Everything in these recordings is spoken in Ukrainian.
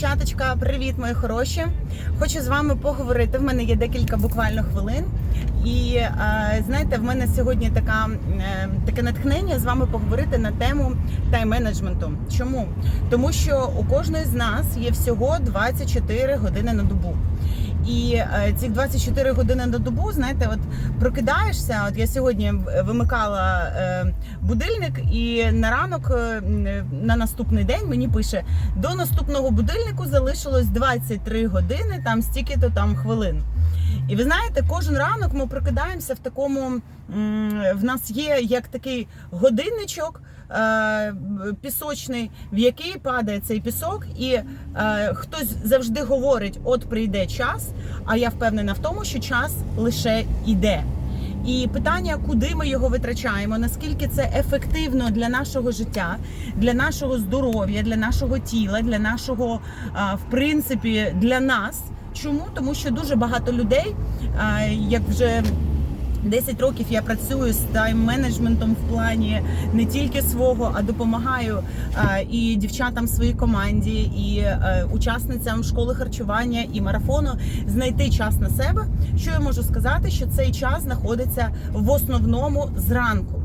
дівчаточка, привіт, мої хороші. Хочу з вами поговорити. В мене є декілька буквально хвилин. І е, знаєте, в мене сьогодні така, е, таке натхнення з вами поговорити на тему тайм-менеджменту. Чому? Тому що у кожної з нас є всього 24 години на добу. І е, ці 24 години на добу, знаєте, от прокидаєшся. От я сьогодні вимикала е, будильник, і на ранок е, на наступний день мені пише: до наступного будильнику залишилось 23 години, там стільки-то там хвилин. І ви знаєте, кожен ранок ми прокидаємося в такому. В нас є як такий годинничок е, пісочний, в який падає цей пісок, і е, хтось завжди говорить: от прийде час. А я впевнена в тому, що час лише йде. І питання, куди ми його витрачаємо, наскільки це ефективно для нашого життя, для нашого здоров'я, для нашого тіла, для нашого, в принципі, для нас. Чому? Тому що дуже багато людей, як вже 10 років я працюю з тайм-менеджментом в плані не тільки свого, а допомагаю і дівчатам в своїй команді, і е, учасницям школи харчування і марафону знайти час на себе. Що я можу сказати, що цей час знаходиться в основному зранку.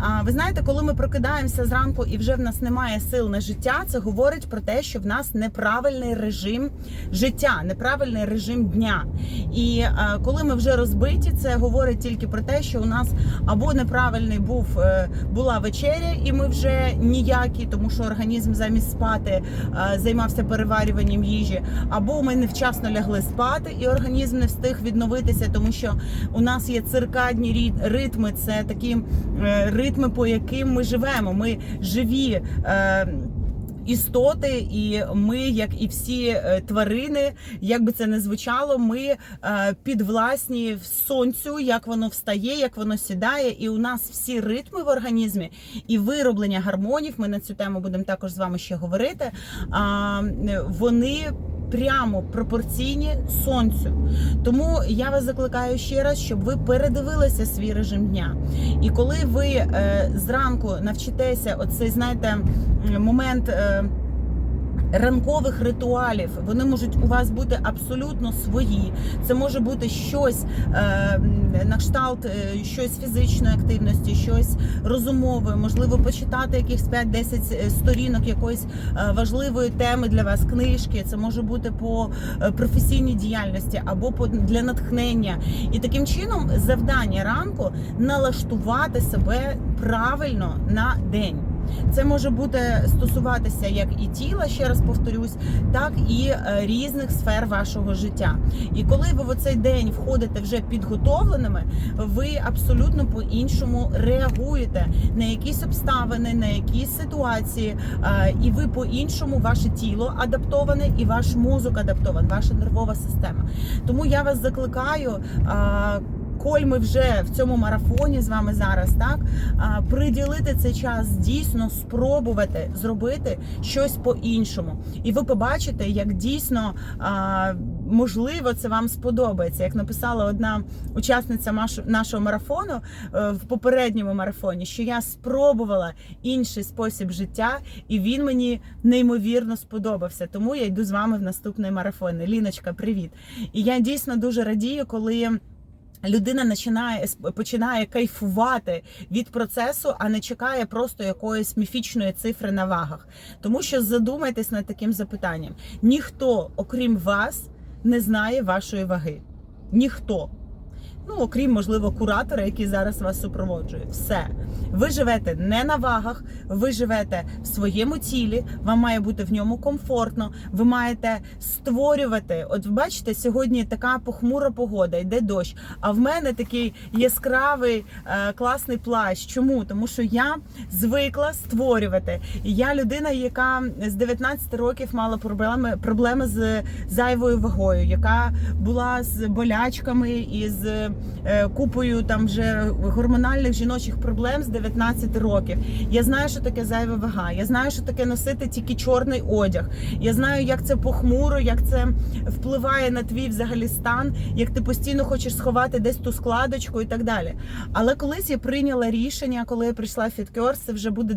А ви знаєте, коли ми прокидаємося зранку і вже в нас немає сил на життя, це говорить про те, що в нас неправильний режим життя, неправильний режим дня. І е, коли ми вже розбиті, це говорить тільки про те, що у нас або неправильний був е, була вечеря, і ми вже ніякі, тому що організм замість спати е, займався переварюванням їжі, або ми невчасно лягли спати, і організм не встиг відновитися, тому що у нас є циркадні ритми, це такі ритми, по яким ми живемо. Ми живі. Е, Істоти, і ми, як і всі е, тварини, як би це не звучало, ми е, підвласні сонцю, як воно встає, як воно сідає, і у нас всі ритми в організмі і вироблення гормонів. Ми на цю тему будемо також з вами ще говорити. Вони прямо пропорційні сонцю. Тому я вас закликаю ще раз, щоб ви передивилися свій режим дня. І коли ви е, зранку навчитеся, оцей, знаєте, момент. Е, Ранкових ритуалів вони можуть у вас бути абсолютно свої. Це може бути щось е, на кшталт, е, щось фізичної активності, щось розумове, можливо, почитати якихось 5-10 сторінок якоїсь е, важливої теми для вас, книжки. Це може бути по е, професійній діяльності або по для натхнення. І таким чином завдання ранку налаштувати себе правильно на день. Це може бути стосуватися як і тіла, ще раз повторюсь, так і е, різних сфер вашого життя. І коли ви в цей день входите вже підготовленими, ви абсолютно по-іншому реагуєте на якісь обставини, на якісь ситуації, е, і ви по-іншому ваше тіло адаптоване, і ваш мозок адаптований, ваша нервова система. Тому я вас закликаю. Коль ми вже в цьому марафоні з вами зараз, так приділити цей час, дійсно спробувати зробити щось по-іншому, і ви побачите, як дійсно можливо це вам сподобається. Як написала одна учасниця нашого марафону е, в попередньому марафоні, що я спробувала інший спосіб життя, і він мені неймовірно сподобався. Тому я йду з вами в наступний марафон. Ліночка, привіт! І я дійсно дуже радію, коли. Людина починає починає кайфувати від процесу, а не чекає просто якоїсь міфічної цифри на вагах. Тому що задумайтесь над таким запитанням: ніхто, окрім вас, не знає вашої ваги. Ніхто. Ну, окрім, можливо, куратора, який зараз вас супроводжує. Все. Ви живете не на вагах, ви живете в своєму тілі, вам має бути в ньому комфортно, ви маєте створювати. От бачите, сьогодні така похмура погода, йде дощ. А в мене такий яскравий е, класний плащ. Чому? Тому що я звикла створювати. Я людина, яка з 19 років мала проблеми, проблеми з зайвою вагою, яка була з болячками і з купою там вже гормональних жіночих проблем з 19 років. Я знаю, що таке зайва вага. Я знаю, що таке носити тільки чорний одяг. Я знаю, як це похмуро, як це впливає на твій взагалі стан, як ти постійно хочеш сховати десь ту складочку і так далі. Але колись я прийняла рішення, коли я прийшла в FitCure, це вже буде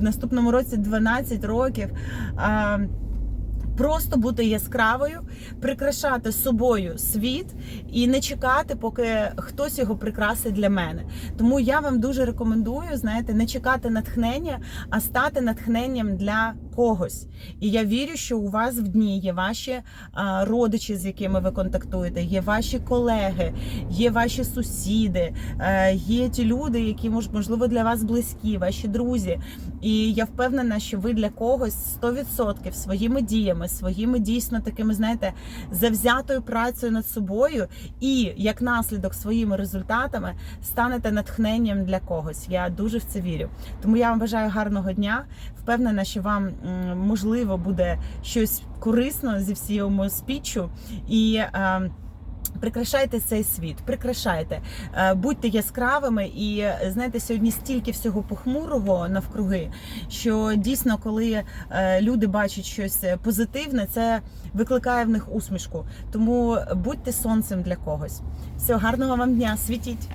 в наступному році 12 років. Просто бути яскравою, прикрашати собою світ і не чекати, поки хтось його прикрасить для мене. Тому я вам дуже рекомендую, знаєте, не чекати натхнення, а стати натхненням для когось. І я вірю, що у вас в дні є ваші а, родичі, з якими ви контактуєте, є ваші колеги, є ваші сусіди, е, є ті люди, які мож- можливо для вас близькі, ваші друзі. І я впевнена, що ви для когось 100% своїми діями, своїми дійсно такими, знаєте, завзятою працею над собою, і як наслідок своїми результатами станете натхненням для когось. Я дуже в це вірю. Тому я вам бажаю гарного дня. Впевнена, що вам можливо буде щось корисно зі всього спічу і. е, Прикрашайте цей світ, прикрашайте, Е, будьте яскравими, і знаєте, сьогодні стільки всього похмурого навкруги, що дійсно, коли е, люди бачать щось позитивне, це викликає в них усмішку. Тому будьте сонцем для когось. Всього гарного вам дня, світіть!